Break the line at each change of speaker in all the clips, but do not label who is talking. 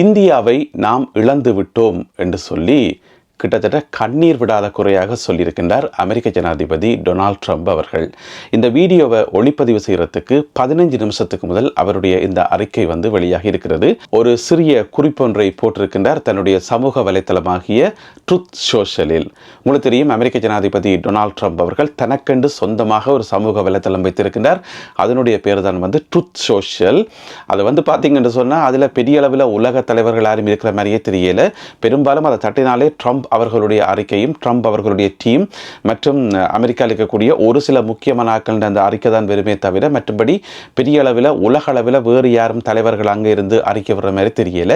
இந்தியாவை நாம் இழந்து விட்டோம் என்று சொல்லி கிட்டத்தட்ட கண்ணீர் விடாத குறையாக சொல்லியிருக்கின்றார் அமெரிக்க ஜனாதிபதி டொனால்ட் ட்ரம்ப் அவர்கள். இந்த வீடியோவை ஒளிப்பதிவு செய்கிறதுக்கு பதினைஞ்சு நிமிஷத்துக்கு முதல் அவருடைய இந்த அறிக்கை வந்து வெளியாகி இருக்கிறது. ஒரு சிறிய குறிப்பொன்றை போட்டிருக்கின்றார் தன்னுடைய சமூக வலைத்தளமாகிய ட்ருத் சோஷலில். உங்களுக்கு தெரியும் அமெரிக்க ஜனாதிபதி டொனால்ட் ட்ரம்ப் அவர்கள் தனக்கென்று சொந்தமாக ஒரு சமூக வலைத்தளம் வைத்திருக்கின்றார். அதனுடைய பேர் தான் வந்து ட்ருத் சோஷியல் அது வந்து பார்த்தீங்கன்னு சொன்னால் அதில் பெரிய அளவில் உலக தலைவர்கள் யாரும் இருக்கிற மாதிரியே தெரியல. பெரும்பாலும் அதை தட்டினாலே ட்ரம்ப் அவர்களுடைய அறிக்கையும் ட்ரம்ப் அவர்களுடைய டீம் மற்றும் அமெரிக்காவில் இருக்கக்கூடிய ஒரு சில முக்கியமான ஆட்கள் அந்த அறிக்கை தான் வருமே தவிர மற்றபடி பெரிய அளவில் உலக அளவில் வேறு யாரும் தலைவர்கள் அங்கே இருந்து அறிக்கை வர்ற மாதிரி தெரியல.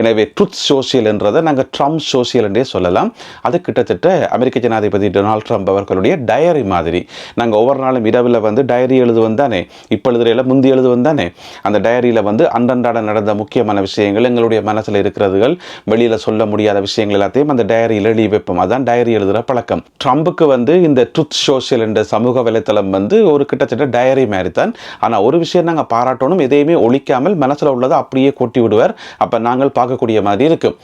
எனவே ட்ருத் சோசியல் என்றதை நாங்கள் ட்ரம்ப் சோசியல் என்றே சொல்லலாம். அது கிட்டத்தட்ட அமெரிக்க ஜனாதிபதி டொனால்ட் ட்ரம்ப் அவர்களுடைய டயரி மாதிரி. நாங்கள் ஒவ்வொரு நாளும் இரவில் வந்து டயரி எழுதுவோம் தானே? இப்போ எழுதுறையில் முந்தி எழுதுவோம் தானே? அந்த டயரியில் வந்து அன்றன்றாட நடந்த முக்கியமான விஷயங்கள் எங்களுடைய மனசில் இருக்கிறதுகள் வெளியில் சொல்ல முடியாத விஷயங்கள் எல்லாத்தையும் அந்த டயரி எழுதி வைப்போம். அதான் டயரி எழுதுகிற பழக்கம். ட்ரம்புக்கு வந்து இந்த ட்ருத் சோஷியல் என்ற சமூக வலைத்தளம் வந்து ஒரு கிட்டத்தட்ட டயரி மாதிரி தான் ஆனால் ஒரு விஷயம் நாங்கள் பாராட்டணும். எதையுமே ஒழிக்காமல் மனசில் உள்ளதை அப்படியே கொட்டி விடுவார். அப்போ நாங்கள் பார்க்கக்கூடிய மாதிரி இருக்கும்.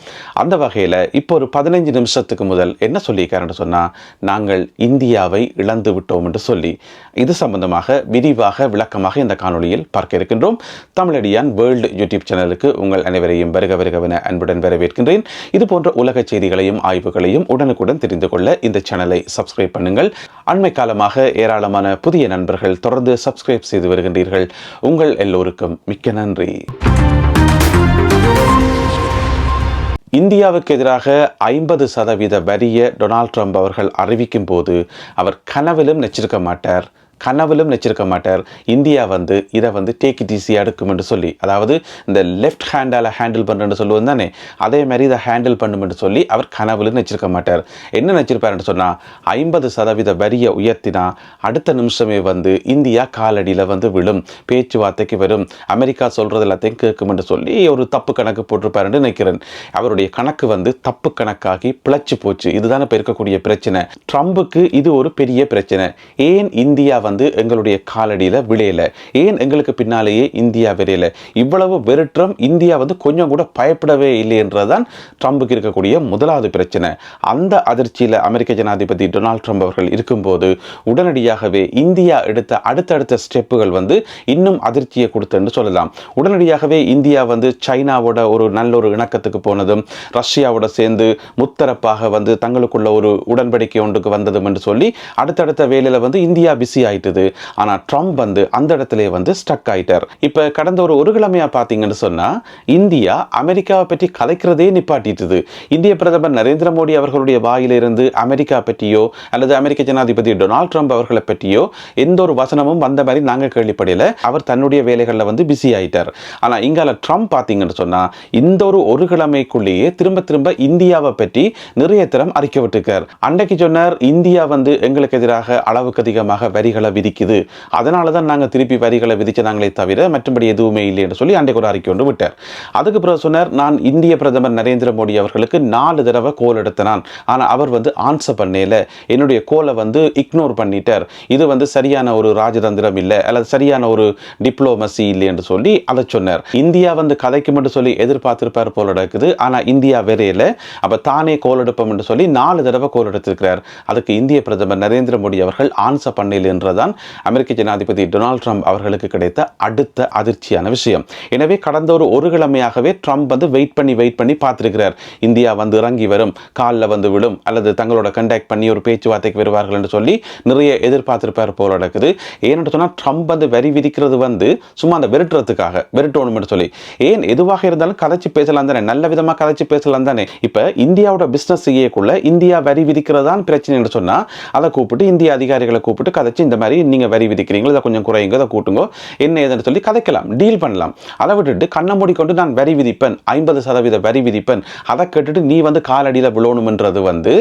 அந்த வகையில் இப்போ ஒரு பதினைஞ்சு நிமிஷத்துக்கு முதல் என்ன சொல்லியிருக்காருன்னு சொன்னால் நாங்கள் இந்தியாவை இழந்து விட்டோம் என்று சொல்லி. இது சம்பந்தமாக விரிவாக விளக்கமாக இந்த காணொளியில் பார்க்க இருக்கின்றோம். தமிழடியான் வேர்ல்டு யூடியூப் சேனலுக்கு உங்கள் அனைவரையும் வருக வருகவென அன்புடன் வரவேற்கின்றேன். இது போன்ற உலக செய்திகளையும் அறிவிப்புகளையும் உடனுக்குடன் தெரிந்து கொள்ள இந்த சேனலை சப்ஸ்கிரைப் பண்ணுங்கள். அண்மை காலமாக ஏராளமான புதிய நண்பர்கள் தொடர்ந்து சப்ஸ்கிரைப் செய்து வருகின்றீர்கள். உங்கள் எல்லோருக்கும் மிக்க நன்றி. இந்தியாவுக்கு எதிராக ஐம்பது சதவீத வரியை டொனால்ட் ட்ரம்ப் அவர்கள் அறிவிக்கும் போது அவர் கனவிலும் நிச்சிருக்க மாட்டார். கனவிலும் நெச்சிருக்க மாட்டார். இந்தியா வந்து இதை வந்து டேக் இட் ஈஸி அடுக்கும் என்று சொல்லி அதாவது இந்த லெஃப்ட் ஹேண்டால் ஹேண்டில் பண்ணுறேன்னு சொல்லுவோம் தானே அதே மாதிரி இதை ஹேண்டில் பண்ணுமென்று சொல்லி அவர் கனவுலும் நெச்சிருக்க மாட்டார். என்ன நெச்சிருப்பாருன்னு சொன்னால் ஐம்பது சதவீத வரியை உயர்த்தினா அடுத்த நிமிஷமே வந்து இந்தியா காலடியில் வந்து விழும் பேச்சுவார்த்தைக்கு வரும் அமெரிக்கா சொல்கிறது எல்லாத்தையும் கேட்கும் என்று சொல்லி ஒரு தப்பு கணக்கு போட்டிருப்பாருன்னு நினைக்கிறேன். அவருடைய கணக்கு வந்து தப்பு கணக்காகி பிழைச்சி போச்சு. இதுதானே இப்போ இருக்கக்கூடிய பிரச்சனை. ட்ரம்புக்கு இது ஒரு பெரிய பிரச்சனை. ஏன் இந்தியா வந்து எங்களுடைய காலடியில் விளையல. ஏன் எங்களுக்கு பின்னாலேயே இந்தியா விரையல? இவ்வளவு வெறுற்றம் இந்தியா வந்து கொஞ்சம் கூட பயப்படவே இல்லை என்றதுதான் ட்ரம்புக்கு இருக்கக்கூடிய முதலாவது பிரச்சனை. அந்த அதிர்ச்சியில் அமெரிக்க ஜனாதிபதி டொனால்ட் ட்ரம்ப் அவர்கள் இருக்கும்போது உடனடியாகவே இந்தியா எடுத்த அடுத்தடுத்த ஸ்டெப்புகள் வந்து இன்னும் அதிர்ச்சியை கொடுத்துன்னு சொல்லலாம். உடனடியாகவே இந்தியா வந்து சைனாவோட ஒரு நல்ல ஒரு இணக்கத்துக்கு போனதும் ரஷ்யாவோட சேர்ந்து முத்தரப்பாக வந்து தங்களுக்குள்ள ஒரு உடன்படிக்கை ஒன்றுக்கு வந்ததும் என்று சொல்லி அடுத்தடுத்த வேலையில் வந்து இந்தியா பிஸி ஆயிட்டுது. ஆனால் ட்ரம்ப் வந்து அந்த இடத்துல வந்து ஸ்டக் ஆயிட்டார். இப்போ கடந்த ஒரு ஒரு கிழமையாக பார்த்தீங்கன்னு சொன்னால் இந்தியா அமெரிக்காவை பற்றி கலைக்கிறதே நிப்பாட்டிட்டுது. இந்திய பிரதமர் நரேந்திர மோடி அவர்களுடைய வாயிலிருந்து அமெரிக்கா பற்றியோ அல்லது அமெரிக்க ஜனாதிபதி டொனால்ட் ட்ரம்ப் அவர்களை பற்றியோ எந்த ஒரு வசனமும் வந்த மாதிரி நாங்கள் கேள்விப்படையில் அவர் தன்னுடைய வேலைகளில் வந்து பிஸி ஆயிட்டார். ஆனால் இங்கால ட்ரம்ப் பார்த்தீங்கன்னு சொன்னால் இந்த ஒரு ஒரு கிழமைக்குள்ளேயே திரும்ப திரும்ப இந்தியாவை பற்றி நிறைய தரம் அறிக்கை விட்டுக்கார் அன்றைக்கு சொன்னார் இந்தியா வந்து எங்களுக்கு எதிராக அளவுக்கு அதிகமாக வரிகளை விதிக்குது. அதனால தான் நாங்கள் திருப்பி வரிகளை விதிச்சதாங்களே தவிர மற்றபடி எதுவுமே இல்லை என்று சொல்லி அன்றைக்கு ஒரு அறிக்கை ஒன்று விட்டார். அதுக்கு பிறகு சொன்னார் நான் இந்திய பிரதமர் நரேந்திர மோடி அவர்களுக்கு நாலு தடவை கோல் எடுத்தனான். ஆனால் அவர் வந்து ஆன்சர் பண்ணல. என்னுடைய கோலை வந்து இக்னோர் பண்ணிட்டார். இது வந்து சரியான ஒரு ராஜதந்திரம் இல்லை. அல்லது சரியான ஒரு டிப்ளோமசி இல்லை என்று சொல்லி அதை சொன்னார். இந்தியா வந்து கதைக்கும் என்று சொல்லி எதிர்பார்த்திருப்பார் போல நடக்குது. ஆனால் இந்தியா வேறையில். அப்போ தானே கோல் எடுப்போம் என்று சொல்லி நாலு தடவை கோல் எடுத்திருக்கிறார். அதுக்கு இந்திய பிரதமர் நரேந்திர மோடி அவர்கள் ஆன்சர் பண்ணல என்பதுதான் அமெரிக்க ஜனாதிபதி டொனால்ட் ட்ரம்ப் அவர்களுக்கு கிடைத்த அடுத்த அதிர்ச்சியான விஷயம். எனவே கடந்த ஒரு ஒரு கிழமையாகவே ட்ரம்ப் வந்து வெயிட் பண்ணி வெயிட் பண்ணி பார்த்திருக்கிறார். இந்தியா வந்து இறங்கி வரும் காலில் வந்து விழும் அல்லது தங்களோட கண்டாக்ட் பண்ணி ஒரு பேச்சுவார்த்தைக்கு வருவார்கள் என்று சொல்லி நிறைய எதிர்பார்த்திருப்பார் போல நடக்குது. ஏன்னு சொன்னால் ட்ரம்ப் வந்து வரி விதிக்கிறது வந்து சும்மா அந்த விரட்டுறதுக்காக விரட்டணும்னு சொல்லி. ஏன் எதுவாக இருந்தாலும் கதைச்சு பேசலாம் தானே நல்ல விதமாக கதைச்சு பேசலாம் தானே. இப்போ இந்தியாவோட பிஸ்னஸ் செய்யக்குள்ள இந்தியா வரி விதிக்கிறது தான் பிரச்சனை என்று சொன்னால் அதை கூப்பிட்டு இந்திய அதிகாரிகளை கூப்பிட்டு கதைச்சு இந்த மாதிரி நீங்கள் வரி விதிக்கிறீங்களோ இதை கொஞ்சம் குறையுங்க இதை கூட்டுங்கோ. என்ன ஏதுன்னு சொல்லி கதைக்கலாம் டீல் பண்ணலாம். அதை விட்டுட்டு கண்ணை மூடிக்கொண்டு நான் வரி விதிப்பேன் ஐம்பது சதவீத வரி விதிப்பேன். அதை கேட்டுட்டு நீ வந்து காலடியில் விழணும்ன்றது வந்து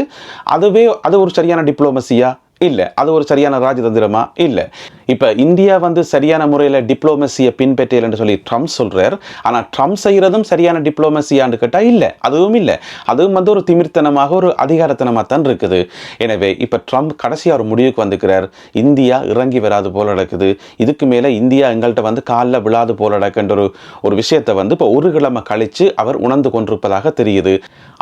அதுவே அது ஒரு சரியான டிப்ளோமசியா இல்லை. அது ஒரு சரியான ராஜதந்திரமா? இல்லை. இப்போ இந்தியா வந்து சரியான முறையில் டிப்ளோமசியை பின்பற்றல் என்று சொல்லி ட்ரம்ப் சொல்றார். ஆனால் ட்ரம்ப் செய்கிறதும் சரியான டிப்ளோமசியான்னு கேட்டால் இல்லை. அதுவும் இல்லை. அதுவும் வந்து ஒரு திமிர்த்தனமாக ஒரு அதிகாரத்தனமாக தான் இருக்குது. எனவே இப்போ ட்ரம்ப் கடைசியாக ஒரு முடிவுக்கு வந்துக்கிறார் இந்தியா இறங்கி வராது போல நடக்குது. இதுக்கு மேலே இந்தியா எங்கள்கிட்ட வந்து காலில் விழாது போல நடக்குன்ற ஒரு ஒரு விஷயத்தை வந்து இப்போ ஒரு கிழமை கழித்து அவர் உணர்ந்து கொண்டிருப்பதாக தெரியுது.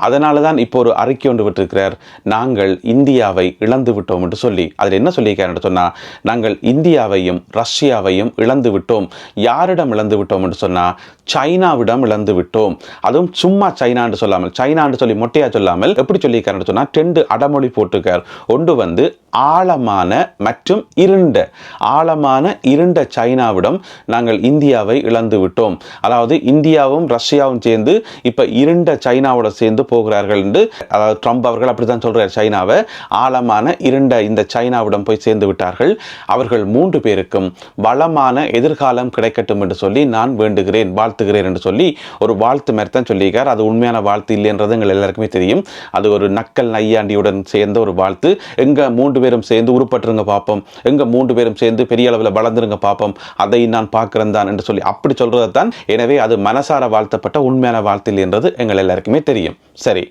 அதனால தான் இப்போ ஒரு அறிக்கை ஒன்று விட்டுருக்கிறார். நாங்கள் இந்தியாவை இழந்து விட்டோம் என்று சொல்லி சொல்லி அதில் என்ன சொல்லியிருக்காருன்னு சொன்னால் நாங்கள் இந்தியாவையும் ரஷ்யாவையும் இழந்து விட்டோம். யாரிடம் இழந்து விட்டோம்? என்று சொன்னால் சைனாவிடம் இழந்து விட்டோம். அதுவும் சும்மா சைனான்னு சொல்லாமல் சைனான்னு சொல்லி மொட்டையாக சொல்லாமல் எப்படி சொல்லியிருக்காருன்னு சொன்னால் ரெண்டு அடமொழி போட்டிருக்கார். ஒன்று வந்து ஆழமான மற்றும் இருண்ட ஆழமான இருண்ட சைனாவிடம் நாங்கள் இந்தியாவை இழந்து விட்டோம். அதாவது இந்தியாவும் ரஷ்யாவும் சேர்ந்து இப்போ இருண்ட சைனாவோட சேர்ந்து போகிறார்கள் என்று அதாவது ட்ரம்ப் அவர்கள் அப்படி தான் சொல்கிறார் சைனாவை ஆழமான இருண்ட இந்த சைனாவிடம் போய் சேர்ந்து விட்டார்கள். அவர்கள் மூன்று பேருக்கும் வளமான எதிர்காலம் கிடைக்கட்டும் என்று சொல்லி நான் வேண்டுகிறேன் வாழ்த்துகிறேன் என்று சொல்லி ஒரு வாழ்த்து மாதிரி தான் சொல்லியிருக்கார். அது உண்மையான வாழ்த்து இல்லைன்றது எங்கள் எல்லாருக்குமே தெரியும். அது ஒரு நக்கல் நையாண்டியுடன் சேர்ந்த ஒரு வாழ்த்து. எங்கள் மூன்று பேரும் சேர்ந்து உருப்பட்டுருங்க பார்ப்போம் எங்க மூன்று பேரும் சேர்ந்து பெரிய அளவில் வளர்ந்துருங்க பார்ப்போம் அதை நான் பார்க்குறேன் தான் என்று சொல்லி அப்படி சொல்றது தான் எனவே அது மனசார வாழ்த்தப்பட்ட உண்மையான வாழ்த்து இல்லை என்றது எங்கள் எல்லாருக்குமே தெரியும். சரி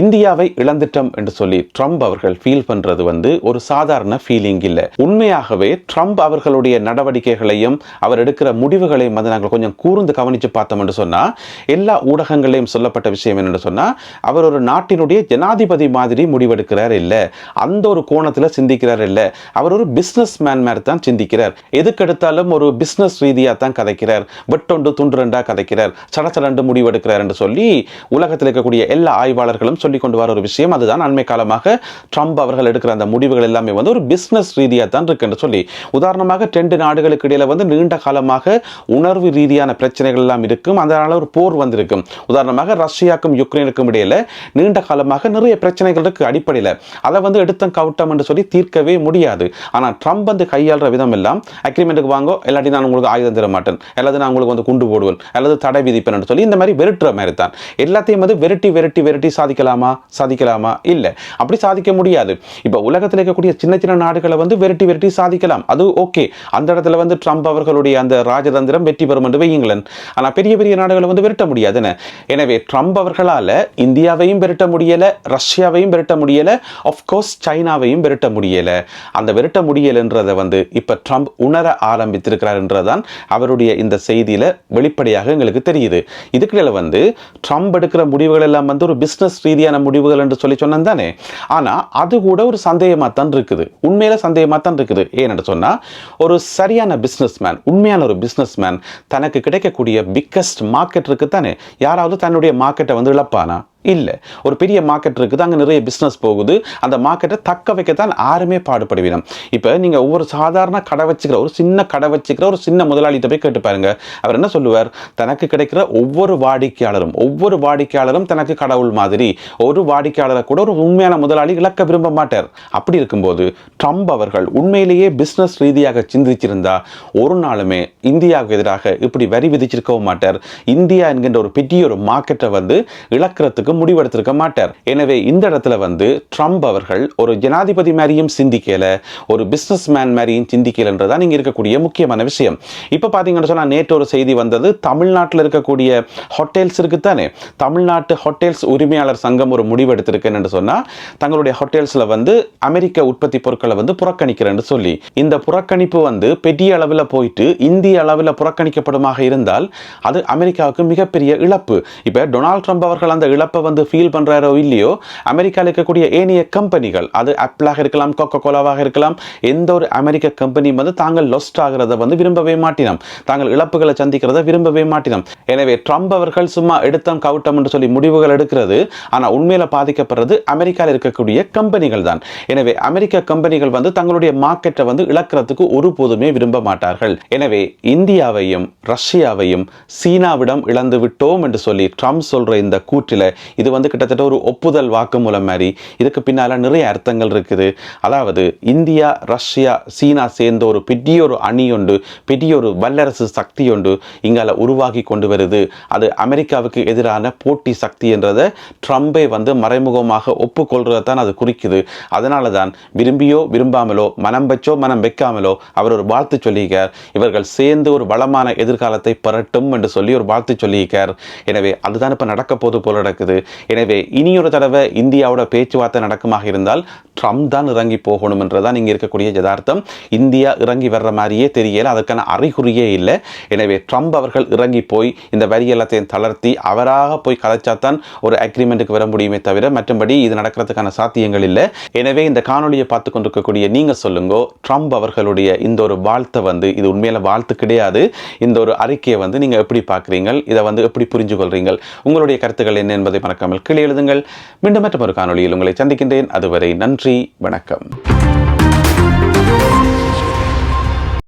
இந்தியாவை இழந்துட்டோம் என்று சொல்லி ட்ரம்ப் அவர்கள் ஃபீல் பண்ணுறது வந்து ஒரு சாதாரண ஃபீலிங் இல்லை. உண்மையாகவே ட்ரம்ப் அவர்களுடைய நடவடிக்கைகளையும் அவர் எடுக்கிற முடிவுகளையும் வந்து நாங்கள் கொஞ்சம் கூர்ந்து கவனித்து பார்த்தோம் என்று சொன்னா எல்லா ஊடகங்களையும் சொல்லப்பட்ட விஷயம் என்னென்னு சொன்னா அவர் ஒரு நாட்டினுடைய ஜனாதிபதி மாதிரி முடிவெடுக்கிறார் இல்லை. அந்த ஒரு கோணத்தில் சிந்திக்கிறார் இல்லை. அவர் ஒரு பிஸ்னஸ் மேன் மாதிரி தான் சிந்திக்கிறார். எதுக்கெடுத்தாலும் ஒரு பிஸ்னஸ் ரீதியாக தான் கதைக்கிறார். வெட்டொண்டு துண்டுரண்டா கதைக்கிறார். சடச்சடண்டு முடிவெடுக்கிறார் என்று சொல்லி உலகத்தில் இருக்கக்கூடிய எல்லா ஆய்வாளர்களும் சொல்லிக் கொண்டு வர ஒரு விஷயம். அதுதான் அண்மை காலமாக ட்ரம்ப் அவர்கள் எடுக்கிற அந்த முடிவுகள் விஷயங்கள் எல்லாமே வந்து ஒரு பிஸ்னஸ் ரீதியாக தான் இருக்குன்னு சொல்லி உதாரணமாக ரெண்டு நாடுகளுக்கு இடையில் வந்து நீண்ட காலமாக உணர்வு ரீதியான பிரச்சனைகள் எல்லாம் இருக்கும். அதனால் ஒரு போர் வந்திருக்கும். உதாரணமாக ரஷ்யாக்கும் யுக்ரைனுக்கும் இடையில் நீண்ட காலமாக நிறைய பிரச்சனைகள் இருக்குது அடிப்படையில். அதை வந்து எடுத்தம் கவுட்டம் என்று சொல்லி தீர்க்கவே முடியாது. ஆனால் ட்ரம்ப் வந்து கையாளுற விதம் எல்லாம் அக்ரிமெண்ட்டுக்கு வாங்கோ இல்லாட்டி நான் உங்களுக்கு ஆயுதம் தர மாட்டேன். அல்லது நான் உங்களுக்கு வந்து குண்டு போடுவேன். அல்லது தடை விதிப்பேன் என்று சொல்லி இந்த மாதிரி வெறுட்டுற மாதிரி தான். எல்லாத்தையும் வந்து வெரட்டி வெரட்டி வெரட்டி சாதிக்கலாமா? சாதிக்கலாமா? இல்லை. அப்படி சாதிக்க முடியாது. இப்போ உலகத்தில் இருக்கக்கூடிய சின்ன சின்ன நாடுகளை வந்து விரட்டி விரட்டி சாதிக்கலாம். அது ஓகே. அந்த இடத்துல வந்து ட்ரம்ப் அவர்களுடைய அந்த ராஜதந்திரம் வெற்றி பெறும் என்று வையுங்களேன். ஆனால் பெரிய பெரிய நாடுகளை வந்து விரட்ட முடியாதுன்னு எனவே ட்ரம்ப் அவர்களால் இந்தியாவையும் விரட்ட முடியலை ரஷ்யாவையும் விரட்ட முடியலை ஆஃப்கோர்ஸ் சைனாவையும் விரட்ட முடியலை. அந்த விரட்ட முடியலைன்றதை வந்து இப்போ ட்ரம்ப் உணர ஆரம்பித்திருக்கிறார் என்றதான் அவருடைய இந்த செய்தியில் வெளிப்படையாக எங்களுக்கு தெரியுது. இதுக்கிடையில் வந்து ட்ரம்ப் எடுக்கிற முடிவுகள் எல்லாம் வந்து ஒரு பிஸ்னஸ் ரீதியான முடிவுகள் என்று சொல்லி சொன்னேன் தானே? ஆனால் அது கூட ஒரு சந்தேகமாக தான் இருக்குது உண்மையில சந்தேகமாக தான் இருக்குது ஏன்னு சொன்னால் ஒரு சரியான பிஸ்னஸ் மேன் உண்மையான ஒரு பிஸ்னஸ் மேன் தனக்கு கிடைக்கக்கூடிய பிக்கஸ்ட் மார்க்கெட் இருக்கு தானே யாராவது தன்னுடைய மார்க்கெட்டை வந்து இழப்பானா? இல்லை. ஒரு பெரிய மார்க்கெட் இருக்குது அங்கே நிறைய பிஸ்னஸ் போகுது. அந்த மார்க்கெட்டை தக்க வைக்கத்தான் யாருமே பாடுபடுவினோம். இப்போ நீங்கள் ஒவ்வொரு சாதாரண கடை வச்சுக்கிற ஒரு சின்ன கடை வச்சுக்கிற ஒரு சின்ன முதலாளிகிட்ட போய் கேட்டு பாருங்க. அவர் என்ன சொல்லுவார்? தனக்கு கிடைக்கிற ஒவ்வொரு வாடிக்கையாளரும் ஒவ்வொரு வாடிக்கையாளரும் தனக்கு கடவுள் மாதிரி. ஒரு வாடிக்கையாளரை கூட ஒரு உண்மையான முதலாளி இழக்க விரும்ப மாட்டார். அப்படி இருக்கும்போது ட்ரம்ப் அவர்கள் உண்மையிலேயே பிஸ்னஸ் ரீதியாக சிந்திச்சிருந்தா ஒரு நாளுமே இந்தியாவுக்கு எதிராக இப்படி வரி விதிச்சிருக்கவும் மாட்டார். இந்தியா என்கின்ற ஒரு பெரிய ஒரு மார்க்கெட்டை வந்து இழக்கிறதுக்கு முடிவெடுத்திருக்க மாட்டார். எனவே இந்த இடத்துல வந்து ட்ரம்ப் அவர்கள் ஒரு ஜனாதிபதி மாதிரியும் சிந்திக்கல ஒரு பிசினஸ் மேன் மாதிரியும் சிந்திக்கலன்றதான் இங்க இருக்கக்கூடிய முக்கியமான விஷயம். இப்போ பார்த்தீங்கன்னு சொன்னா நேற்று ஒரு செய்தி வந்தது தமிழ்நாட்டில் இருக்கக்கூடிய ஹோட்டல்ஸ் இருக்குத்தானே? தமிழ்நாட்டு ஹோட்டல்ஸ் உரிமையாளர் சங்கம் ஒரு முடிவெடுத்திருக்குன்னு சொன்னா தங்களுடைய ஹோட்டல்ஸ்ல வந்து அமெரிக்க உற்பத்தி பொருட்களை வந்து புறக்கணிக்கிறேன்னு சொல்லி. இந்த புறக்கணிப்பு வந்து பெரிய அளவில் போயிட்டு இந்திய அளவில் புறக்கணிக்கப்படுமாக இருந்தால் அது அமெரிக்காவுக்கு மிகப்பெரிய இழப்பு. இப்போ டொனால்ட் ட்ரம்ப் அவர்கள் அந்த இழப்பை வந்து ஃபீல் பண்றாரோ இல்லையோ அமெரிக்காவில் இருக்கக்கூடிய ஏனைய கம்பெனிகள் அது ஆப்பிளாக இருக்கலாம் கொக்கோ கோலாவாக இருக்கலாம் எந்த ஒரு அமெரிக்க கம்பெனியும் வந்து தாங்கள் லொஸ்ட் ஆகிறத வந்து விரும்பவே மாட்டினோம். தாங்கள் இழப்புகளை சந்திக்கிறத விரும்பவே மாட்டினோம். எனவே ட்ரம்ப் அவர்கள் சும்மா எடுத்தம் கவுட்டம் என்று சொல்லி முடிவுகள் எடுக்கிறது. ஆனால் உண்மையில் பாதிக்கப்படுறது அமெரிக்காவில் இருக்கக்கூடிய கம்பெனிகள் தான். எனவே அமெரிக்க கம்பெனிகள் வந்து தங்களுடைய மார்க்கெட்டை வந்து இழக்கிறதுக்கு ஒருபோதுமே விரும்ப மாட்டார்கள். எனவே இந்தியாவையும் ரஷ்யாவையும் சீனாவிடம் இழந்து விட்டோம் என்று சொல்லி ட்ரம்ப் சொல்ற இந்த கூற்றில் இது வந்து கிட்டத்தட்ட ஒரு ஒப்புதல் வாக்குமூலம் மாதிரி. இதுக்கு பின்னால் நிறைய அர்த்தங்கள் இருக்குது. அதாவது இந்தியா ரஷ்யா சீனா சேர்ந்த ஒரு பெரிய ஒரு அணி ஒன்று பெரிய ஒரு வல்லரசு சக்தி ஒன்று இங்கால உருவாகி கொண்டு வருது. அது அமெரிக்காவுக்கு எதிரான போட்டி சக்தி என்றதை ட்ரம்பே வந்து மறைமுகமாக ஒப்புக்கொள்றதை தான் அது குறிக்குது. அதனால தான் விரும்பியோ விரும்பாமலோ மனம் வச்சோ மனம் வைக்காமலோ அவர் ஒரு வாழ்த்து சொல்லியிருக்கார். இவர்கள் சேர்ந்து ஒரு வளமான எதிர்காலத்தை பெறட்டும் என்று சொல்லி ஒரு வாழ்த்து சொல்லியிருக்கார். எனவே அதுதான் இப்போ நடக்க போது போல நடக்குது. எனவே இனியொரு தடவை இந்தியாவோட பேச்சுவார்த்தை நடக்குமாக இருந்தால் ட்ரம்ப் தான் இறங்கி போகணும் என்றதான் இங்கே இருக்கக்கூடிய யதார்த்தம். இந்தியா இறங்கி வர்ற மாதிரியே தெரியல அதற்கான அறிகுறியே இல்லை. எனவே ட்ரம்ப் அவர்கள் இறங்கி போய் இந்த வரி எல்லாத்தையும் தளர்த்தி அவராக போய் கதைச்சாத்தான் ஒரு அக்ரிமெண்ட்டுக்கு வர முடியுமே தவிர மற்றபடி இது நடக்கிறதுக்கான சாத்தியங்கள் இல்லை. எனவே இந்த காணொலியை பார்த்து கொண்டிருக்கக்கூடிய நீங்கள் சொல்லுங்க ட்ரம்ப் அவர்களுடைய இந்த ஒரு வாழ்த்தை வந்து இது உண்மையில வாழ்த்து கிடையாது. இந்த ஒரு அறிக்கையை வந்து நீங்கள் எப்படி பார்க்குறீங்க இதை வந்து எப்படி புரிஞ்சு கொள்றீங்கள் உங்களுடைய கருத்துக்கள் என்ன என்பதை மறக்காமல் கீழே எழுதுங்கள். மீண்டும் மற்றொரு ஒரு காணொலியில் உங்களை சந்திக்கின்றேன். அதுவரை நன்றி வணக்கம்.